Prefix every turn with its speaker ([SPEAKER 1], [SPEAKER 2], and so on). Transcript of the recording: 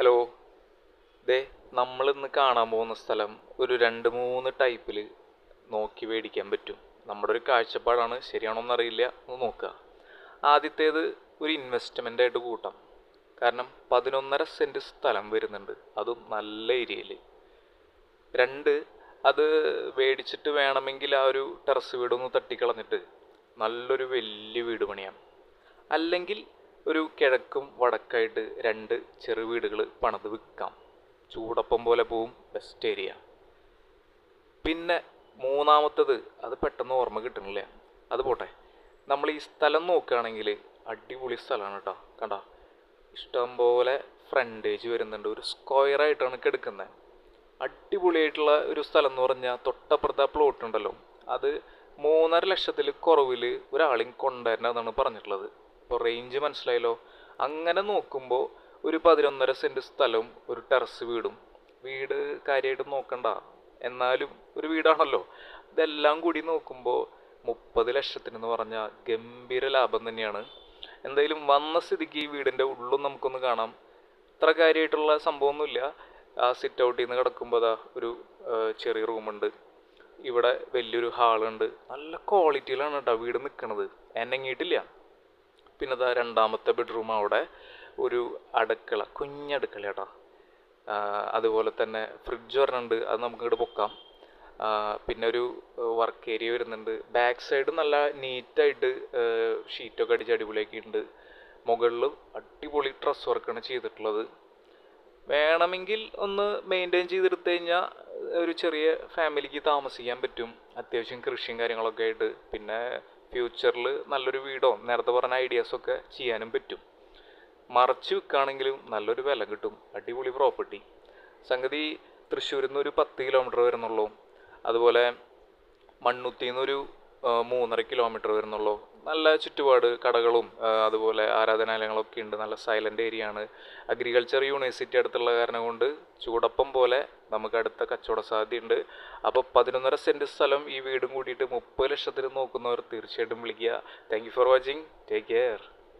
[SPEAKER 1] Hello. ദേ നമ്മൾ ഇന്ന് കാണാൻ പോകുന്ന സ്ഥലം ഒരു രണ്ട് മൂന്ന് ടൈപ്പിൽ നോക്കി മേടിക്കാൻ പറ്റും. നമ്മുടെ ഒരു കാഴ്ചപ്പാടാണ്. ശരിയാണോന്ന് അറിയില്ല. ഒന്ന് നോക്കുക. ആദ്യത്തേത് ഒരു ഇൻവെസ്റ്റ്മെന്റ് ആയിട്ട് കൂട്ടാം. കാരണം പതിനൊന്നര സെന്റ് സ്ഥലം വരുന്നുണ്ട്. അതും നല്ല ഏരിയയിൽ രണ്ട് അത് മേടിച്ചിട്ട് വേണമെങ്കിൽ ആ ഒരു ടെറസ് വീടൊന്ന് തട്ടിക്കളഞ്ഞിട്ട് നല്ലൊരു വലിയ വീട് പണിയാം. അല്ലെങ്കിൽ ഒരു കിഴക്കും വടക്കായിട്ട് രണ്ട് ചെറു വീടുകൾ പണിത് വിൽക്കാം. ചൂടപ്പം പോലെ പോവും ബെസ്റ്റ് ഏരിയ പിന്നെ മൂന്നാമത്തത് അത് പെട്ടെന്ന് ഓർമ്മ കിട്ടണില്ല. അത് പോട്ടെ. നമ്മൾ ഈ സ്ഥലം നോക്കുകയാണെങ്കിൽ അടിപൊളി സ്ഥലമാണ് കേട്ടോ കണ്ട? ഇഷ്ടം പോലെ ഫ്രണ്ടേജ് വരുന്നുണ്ട്. ഒരു സ്ക്വയർ ആയിട്ടാണ് കിടക്കുന്നത് അടിപൊളിയായിട്ടുള്ള ഒരു സ്ഥലം എന്ന് പറഞ്ഞാൽ തൊട്ടപ്പുറത്തെ പ്ലോട്ട് ഉണ്ടല്ലോ. അത് മൂന്നര ലക്ഷത്തിൽ കുറവിൽ ഒരാളെയും കൊണ്ടുവരണമെന്നാണ് പറഞ്ഞിട്ടുള്ളത്. ഇപ്പോൾ റേഞ്ച് മനസ്സിലായല്ലോ? അങ്ങനെ നോക്കുമ്പോൾ ഒരു പതിനൊന്നര സെന്റ് സ്ഥലവും ഒരു ടെറസ് വീടും. വീട് കാര്യമായിട്ട് നോക്കണ്ട. എന്നാലും ഒരു വീടാണല്ലോ. ഇതെല്ലാം കൂടി നോക്കുമ്പോൾ മുപ്പത് ലക്ഷത്തിനെന്ന് പറഞ്ഞാൽ ഗംഭീര ലാഭം തന്നെയാണ്. എന്തായാലും വന്ന സ്ഥിതിക്ക് ഈ വീടിന്റെ ഉള്ളും നമുക്കൊന്ന് കാണാം. അത്ര കാര്യമായിട്ടുള്ള സംഭവമൊന്നുമില്ല. ആ സിറ്റ് ഔട്ടിൽ നിന്ന് കിടക്കുമ്പോൾ അതാ ഒരു ചെറിയ റൂമുണ്ട് ഇവിടെ വലിയൊരു ഹാളുണ്ട് നല്ല ക്വാളിറ്റിയിലാണ് കേട്ടോ വീട് നിൽക്കുന്നത് എന്നെങ്ങിയിട്ടില്ല പിന്നെ അതാ രണ്ടാമത്തെ ബെഡ്റൂം അവിടെ ഒരു അടുക്കള കുഞ്ഞടുക്കള കേട്ടോ അതുപോലെ തന്നെ ഫ്രിഡ്ജ് ഒരെണ്ണമുണ്ട് അത് നമുക്ക് ഇങ്ങോട്ട് പൊക്കാം പിന്നെ ഒരു വർക്ക് ഏരിയ വരുന്നുണ്ട്. ബാക്ക് സൈഡ് നല്ല നീറ്റായിട്ട് ഷീറ്റൊക്കെ അടിച്ച് അടിപൊളിയാക്കിയിട്ടുണ്ട്. മുകളിൽ അടിപൊളി ഡ്രസ് വർക്കാണ് ചെയ്തിട്ടുള്ളത്. വേണമെങ്കിൽ ഒന്ന് മെയിന്റെയിൻ ചെയ്തെടുത്തു കഴിഞ്ഞാൽ ഒരു ചെറിയ ഫാമിലിക്ക് താമസിക്കാൻ പറ്റും. അത്യാവശ്യം കൃഷിയും കാര്യങ്ങളൊക്കെ ആയിട്ട്. പിന്നെ ഫ്യൂച്ചറിൽ നല്ലൊരു വീടോ നേരത്തെ പറഞ്ഞ ഐഡിയാസൊക്കെ ചെയ്യാനും പറ്റും. മറച്ച് വിൽക്കുകയാണെങ്കിലും നല്ലൊരു വില കിട്ടും. അടിപൊളി പ്രോപ്പർട്ടി സംഗതി തൃശ്ശൂരിൽ നിന്ന് ഒരു പത്ത് കിലോമീറ്റർ വരുന്നുള്ളൂ. അതുപോലെ മണ്ണുത്തിന്നൊരു മൂന്നര കിലോമീറ്റർ വരുന്നുള്ളൂ. നല്ല ചുറ്റുപാട് കടകളും അതുപോലെ ആരാധനാലയങ്ങളൊക്കെ ഉണ്ട്. നല്ല സൈലന്റ് ഏരിയ ആണ്. അഗ്രികൾച്ചർ യൂണിവേഴ്സിറ്റി അടുത്തുള്ള കാരണം കൊണ്ട് ചൂടപ്പം പോലെ നമുക്ക് അടുത്ത കച്ചവട സാധ്യതയുണ്ട്. അപ്പോൾ പതിനൊന്നര സെന്റ് സ്ഥലം ഈ വീടും കൂടിയിട്ട് മുപ്പത് ലക്ഷത്തിന് നോക്കുന്നവർ തീർച്ചയായിട്ടും വിളിക്കുക. Thank for watching take care